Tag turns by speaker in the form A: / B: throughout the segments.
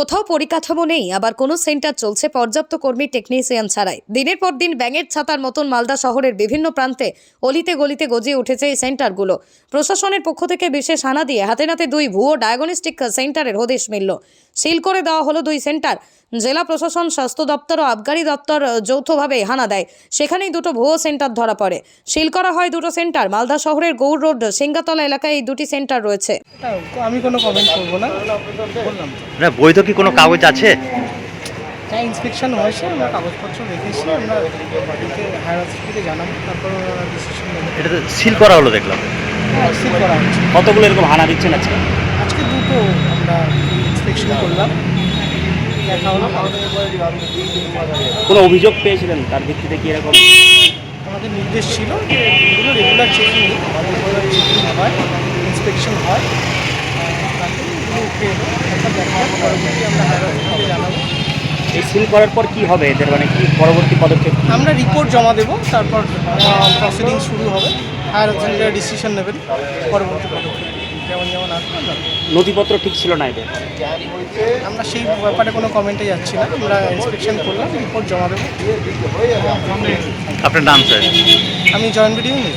A: কোথাও পরিকাঠামো নেই আবার কোনো সেন্টার চলছে পর্যাপ্ত কর্মী টেকনিশিয়ান ছাড়াই। দিনের পর দিন ব্যাঙের ছাতার মতন মালদা শহরের বিভিন্ন প্রান্তে অলিতে গলিতে গজিয়ে উঠেছে এই সেন্টারগুলো। প্রশাসনের পক্ষ থেকে বিশেষ হানা দিয়ে হাতে নাতে দুই ভুয়ো ডায়াগনস্টিক সেন্টারের হদিশ মিলল। সিল করে দেওয়া হলো দুই সেন্টার। জেলা প্রশাসন স্বাস্থ্য দপ্তর ও আবগারি দপ্তর যৌথভাবে হানা দেয়। সেখানেই দুটো ভুয়ো সেন্টার ধরা পড়ে। সিল করা হয় দুটো সেন্টার। মালদা শহরের গৌর রোড সিঙ্গাতলা এলাকায় এই দুটি সেন্টার রয়েছে।
B: আমি কোনো কমেন্ট করব না
C: বৈধ কি কোনো কাগজ আছে?
B: হ্যাঁ ইন্সপেকশন হয়েছে আমরা কাগজপত্র রেখেছি আমরা বাড়িতে হায়ার অথরিটিকে জানাব তারপর ওরা ডিসিশন
C: এটা তো সিল করা হলো দেখলাম।
B: সিল করা হচ্ছে
C: কতগুলো এরকম হানা দিচ্ছেন আজকে?
B: আজকে দুটো আমরা ইন্সপেকশন করলাম। দেখা হলো
C: কোনো অভিযোগ পেয়েছিলেন? তার ভিত্তিতে কি এরকম?
B: আমাদের নির্দেশ ছিল যে এগুলো রেগুলার চেকিং চেকিং হয় ইন্সপেকশন হয়। একটা পরবর্তী আমরা হায়ার অথরিটিকে জানাব
C: এই সিল করার পর কি হবে এদের? মানে কি পরবর্তী পদক্ষেপ
B: আমরা রিপোর্ট জমা দেবো তারপর প্রসিডিং শুরু হবে। হায়ার অথরিটিরা ডিসিশন নেবেন পরবর্তী পদক্ষেপ। যেমন যেমন আসবে
C: নথিপত্র ঠিক ছিল না এদের?
B: আমরা সেই ব্যাপারে কোনো কমেন্টে যাচ্ছি না। আমরা ইন্সপেকশন করলাম রিপোর্ট জমা দেবো।
C: আপনার নাম স্যার
B: আমি জয়েন্ট ভিডিও নিউজ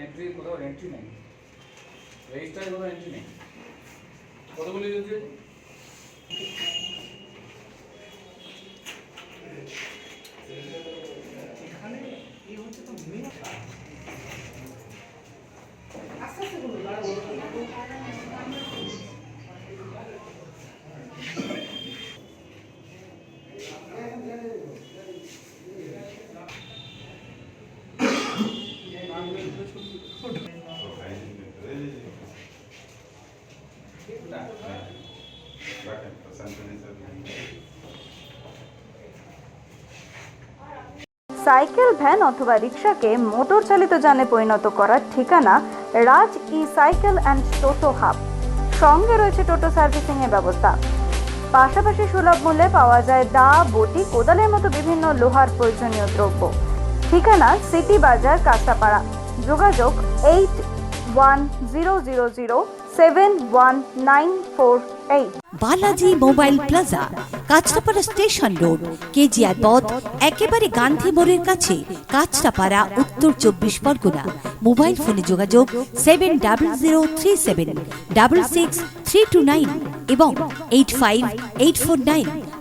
D: এন্ট্রি কোথাও এন্ট্রি নেই রেজিস্টারে কোথাও এন্ট্রি নেই। কতগুলি রয়েছে?
E: সাইকেল, ভ্যান অথবা রিক্সাকে মোটর চালিত যানে পরিণত করার ঠিকানা Raj e cycle and toto hub. সঙ্গে রয়েছে টোটো সার্ভিসিং এর ব্যবস্থা। পাশাপাশি সুলভ মূল্যে পাওয়া যায় দা বটি, কোদালের মতো বিভিন্ন লোহার প্রয়োজনীয় দ্রব্য। ঠিকানা সিটি বাজার, কাঁচাপাড়া। যোগাযোগ eight one zero zero zero seven one nine four eight.
F: Balaji Mobile Plaza, Kanchrapara Station Road, KGR পথ, একেবারে গান্ধী মোড়ের কাছে, কাঁচরাপাড়া, উত্তর চব্বিশ পরগনা। মোবাইল ফোনে যোগাযোগ seven double zero three seven, double six three two nine এবং eight five eight four nine.